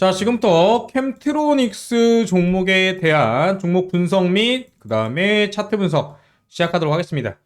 자, 지금부터 캠트로닉스 종목에 대한 종목 분석 및 그 다음에 차트 분석 시작하도록 하겠습니다.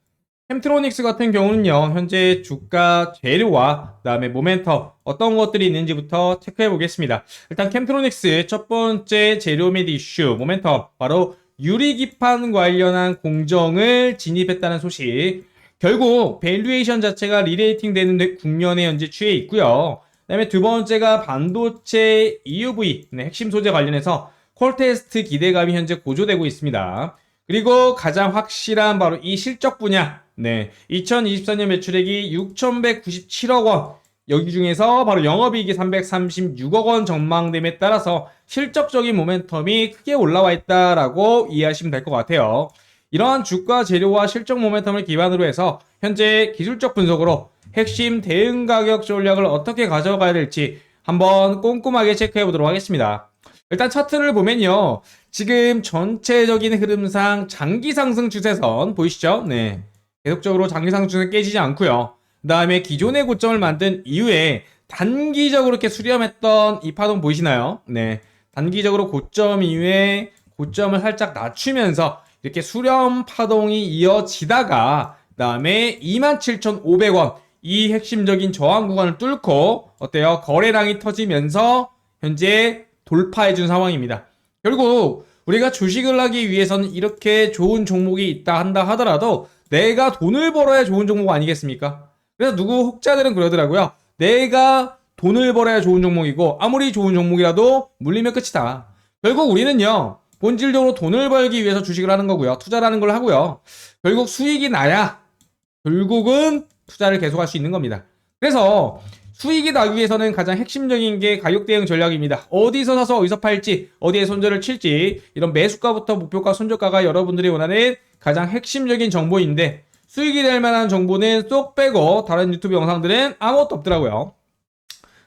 캠트로닉스 같은 경우는요, 현재 주가 재료와 그 다음에 모멘텀 어떤 것들이 있는지부터 체크해 보겠습니다. 일단 캠트로닉스 첫 번째 재료 및 이슈, 모멘텀 바로 유리기판 관련한 공정을 진입했다는 소식. 결국 밸류에이션 자체가 리레이팅 되는 국면에 현재 취해 있고요. 그다음에 두 번째가 반도체 EUV 네, 핵심 소재 관련해서 콜 테스트 기대감이 현재 고조되고 있습니다. 그리고 가장 확실한 바로 이 실적 분야. 네. 2024년 매출액이 6,197억 원. 여기 중에서 바로 영업이익이 336억 원 전망됨에 따라서 실적적인 모멘텀이 크게 올라와 있다라고 이해하시면 될 것 같아요. 이러한 주가 재료와 실적 모멘텀을 기반으로 해서 현재 기술적 분석으로 핵심 대응 가격 전략을 어떻게 가져가야 될지 한번 꼼꼼하게 체크해 보도록 하겠습니다. 일단 차트를 보면요. 지금 전체적인 흐름상 장기 상승 추세선 보이시죠? 네. 계속적으로 장기 상승 추세 깨지지 않고요. 그 다음에 기존의 고점을 만든 이후에 단기적으로 이렇게 수렴했던 이 파동 보이시나요? 네. 단기적으로 고점 이후에 고점을 살짝 낮추면서 이렇게 수렴 파동이 이어지다가 그 다음에 27,500원 이 핵심적인 저항 구간을 뚫고 어때요? 거래량이 터지면서 현재 돌파해 준 상황입니다. 결국 우리가 주식을 하기 위해서는 이렇게 좋은 종목이 있다 한다 하더라도 내가 돈을 벌어야 좋은 종목 아니겠습니까? 그래서 누구 혹자들은 그러더라고요. 내가 돈을 벌어야 좋은 종목이고 아무리 좋은 종목이라도 물리면 끝이다. 결국 우리는요. 본질적으로 돈을 벌기 위해서 주식을 하는 거고요. 투자라는 걸 하고요. 결국 수익이 나야 결국은 투자를 계속할 수 있는 겁니다. 그래서 수익이 나기 위해서는 가장 핵심적인 게 가격 대응 전략입니다. 어디서 사서 어디서 팔지, 어디에 손절을 칠지, 이런 매수가부터 목표가, 손절가가 여러분들이 원하는 가장 핵심적인 정보인데, 수익이 될 만한 정보는 쏙 빼고, 다른 유튜브 영상들은 아무것도 없더라고요.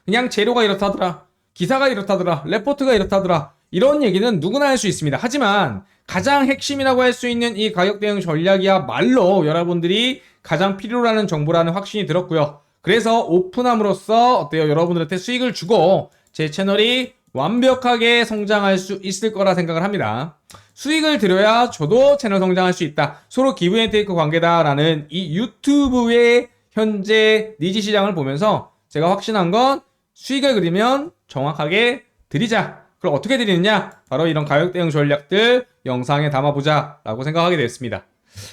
그냥 재료가 이렇다더라, 기사가 이렇다더라, 레포트가 이렇다더라, 이런 얘기는 누구나 할 수 있습니다. 하지만 가장 핵심이라고 할 수 있는 이 가격 대응 전략이야말로 여러분들이 가장 필요로 하는 정보라는 확신이 들었고요. 그래서 오픈함으로써 어때요? 여러분들한테 수익을 주고 제 채널이 완벽하게 성장할 수 있을 거라 생각을 합니다. 수익을 들여야 저도 채널 성장할 수 있다. 서로 기브 앤 테이크 관계다라는 이 유튜브의 현재 니지 시장을 보면서 제가 확신한 건 수익을 그리면 정확하게 드리자. 그걸 어떻게 드리느냐? 바로 이런 가격 대응 전략들 영상에 담아보자 라고 생각하게 됐습니다.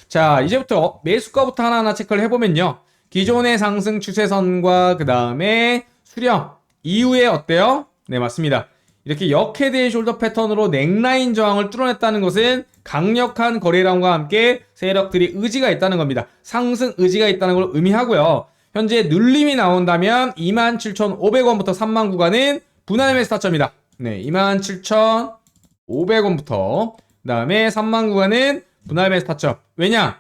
자, 이제부터 매수가부터 하나하나 체크를 해보면요. 기존의 상승 추세선과 그 다음에 수렴 이후에 어때요? 네, 맞습니다. 이렇게 역헤드의 숄더 패턴으로 넥라인 저항을 뚫어냈다는 것은 강력한 거래량과 함께 세력들이 의지가 있다는 겁니다. 상승 의지가 있다는 걸 의미하고요. 현재 눌림이 나온다면 27,500원부터 3만 구간은 분할 매수 타점이다. 네, 27,500원부터 그 다음에 3만 구간은 분할 매수 타점. 왜냐?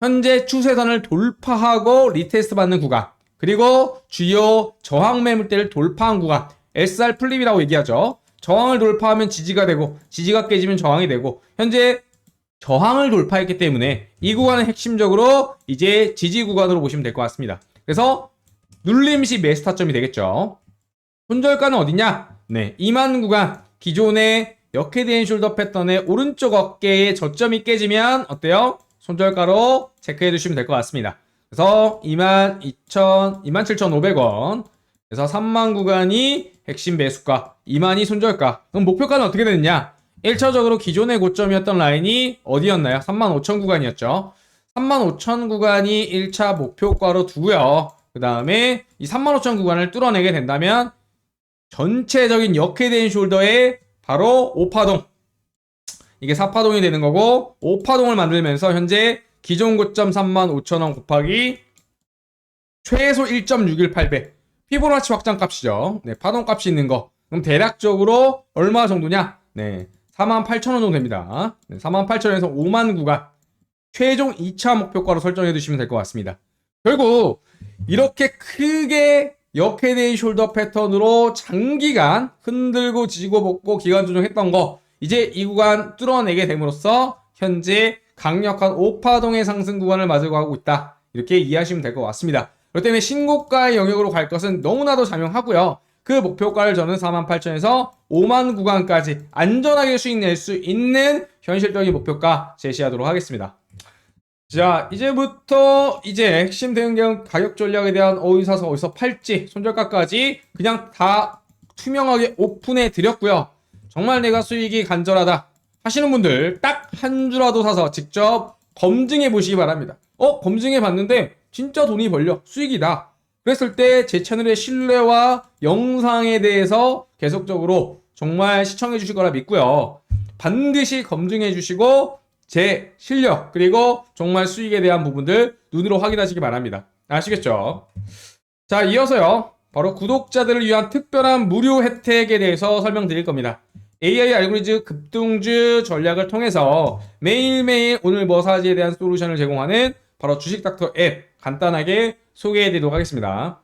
현재 추세선을 돌파하고 리테스트 받는 구간. 그리고 주요 저항 매물대를 돌파한 구간. SR 플립이라고 얘기하죠. 저항을 돌파하면 지지가 되고 지지가 깨지면 저항이 되고 현재 저항을 돌파했기 때문에 이 구간은 핵심적으로 이제 지지 구간으로 보시면 될 것 같습니다. 그래서 눌림시 매수 타점이 되겠죠. 손절가는 어디냐? 네, 2만 구간 기존의 역헤드앤 숄더 패턴의 오른쪽 어깨의 저점이 깨지면 어때요? 손절가로 체크해 주시면 될 것 같습니다. 그래서 22,000, 27,500원. 그래서 3만 구간이 핵심 매수가, 2만이 손절가. 그럼 목표가는 어떻게 되느냐? 1차적으로 기존의 고점이었던 라인이 어디였나요? 3만 5천 구간이었죠. 3만 5천 구간이 1차 목표가로 두고요. 그 다음에 이 3만 5천 구간을 뚫어내게 된다면 전체적인 역헤드앤 숄더의 바로 5파동. 이게 4파동이 되는 거고 5파동을 만들면서 현재 기존 고점 35,000원 곱하기 최소 1.618배. 피보나치 확장 값이죠. 네, 파동 값이 있는 거. 그럼 대략적으로 얼마 정도냐? 네. 48,000원 정도 됩니다. 네, 48,000원에서 5만 구간. 최종 2차 목표가로 설정해 두시면 될 것 같습니다. 결국 이렇게 크게 역헤드의 숄더 패턴으로 장기간 흔들고 지지고 볶고 기간 조정했던 거 이제 이 구간 뚫어내게 됨으로써 현재 강력한 5파동의 상승 구간을 맞으고 가고 있다. 이렇게 이해하시면 될 것 같습니다. 그렇기 때문에 신고가의 영역으로 갈 것은 너무나도 자명하고요. 그 목표가를 저는 48,000에서 5만 구간까지 안전하게 수익 낼 수 있는 현실적인 목표가 제시하도록 하겠습니다. 자, 이제부터 이제 핵심 대응경 가격 전략에 대한 어디 사서 어디서 팔지, 손절가까지 그냥 다 투명하게 오픈해 드렸고요. 정말 내가 수익이 간절하다 하시는 분들 딱 한 주라도 사서 직접 검증해 보시기 바랍니다. 어, 검증해 봤는데 진짜 돈이 벌려. 수익이다. 그랬을 때 제 채널의 신뢰와 영상에 대해서 계속적으로 정말 시청해 주실 거라 믿고요. 반드시 검증해 주시고 제 실력 그리고 정말 수익에 대한 부분들 눈으로 확인하시기 바랍니다. 아시겠죠? 자, 이어서요. 바로 구독자들을 위한 특별한 무료 혜택에 대해서 설명드릴 겁니다. AI 알고리즘 급등주 전략을 통해서 매일매일 오늘 뭐 사지에 대한 솔루션을 제공하는 바로 주식닥터 앱 간단하게 소개해 드리도록 하겠습니다.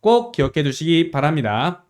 꼭 기억해 두시기 바랍니다.